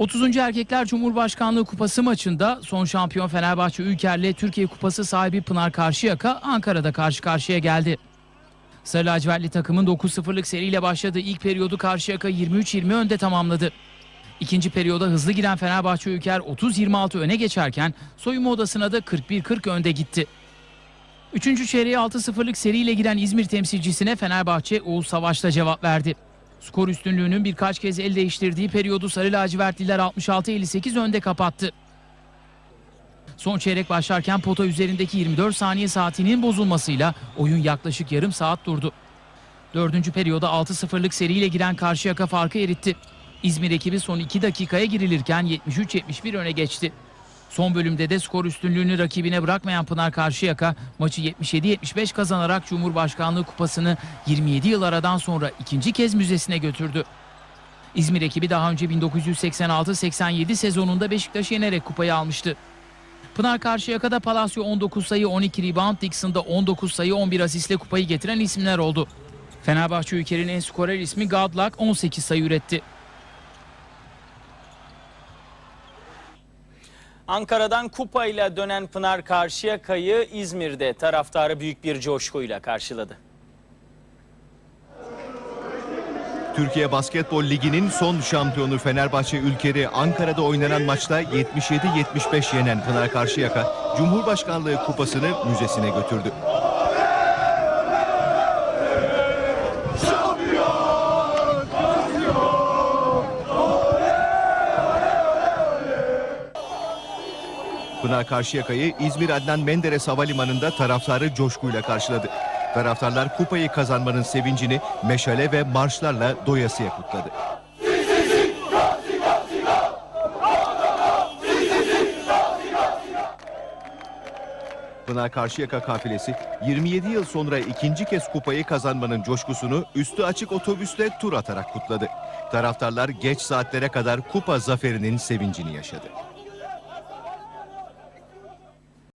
30. Erkekler Cumhurbaşkanlığı Kupası maçında son şampiyon Fenerbahçe Ülker'le Türkiye Kupası sahibi Pınar Karşıyaka Ankara'da karşı karşıya geldi. Sarı lacivertli takımın 9-0'lık seriyle başladığı ilk periyodu Karşıyaka 23-20 önde tamamladı. İkinci periyoda hızlı giren Fenerbahçe Ülker 30-26 öne geçerken soyunma odasına da 41-40 önde gitti. Üçüncü çeyreğe 6-0'lık seriyle giren İzmir temsilcisine Fenerbahçe Oğuz Savaş'ta cevap verdi. Skor üstünlüğünün birkaç kez el değiştirdiği periyodu Sarı lacivertliler 66-58 önde kapattı. Son çeyrek başlarken pota üzerindeki 24 saniye saatinin bozulmasıyla oyun yaklaşık yarım saat durdu. Dördüncü periyoda 6-0'lık seriyle giren Karşıyaka farkı eritti. İzmir ekibi son 2 dakikaya girilirken 73-71 öne geçti. Son bölümde de skor üstünlüğünü rakibine bırakmayan Pınar Karşıyaka maçı 77-75 kazanarak Cumhurbaşkanlığı kupasını 27 yıl aradan sonra ikinci kez müzesine götürdü. İzmir ekibi daha önce 1986-87 sezonunda Beşiktaş'ı yenerek kupayı almıştı. Pınar Karşıyaka'da Palacio 19 sayı 12 rebound, Dixon'da 19 sayı 11 asistle kupayı getiren isimler oldu. Fenerbahçe ülkenin en skorer ismi Godluck 18 sayı üretti. Ankara'dan kupayla dönen Pınar Karşıyaka'yı İzmir'de taraftarı büyük bir coşkuyla karşıladı. Türkiye Basketbol Ligi'nin son şampiyonu Fenerbahçe Ülker'i Ankara'da oynanan maçta 77-75 yenen Pınar Karşıyaka, Cumhurbaşkanlığı kupasını müzesine götürdü. Pınar Karşıyaka'yı İzmir Adnan Menderes Havalimanı'nda taraftarı coşkuyla karşıladı. Taraftarlar kupayı kazanmanın sevincini meşale ve marşlarla doyasıya kutladı. Pınar Karşıyaka kafilesi 27 yıl sonra ikinci kez kupayı kazanmanın coşkusunu üstü açık otobüsle tur atarak kutladı. Taraftarlar geç saatlere kadar kupa zaferinin sevincini yaşadı.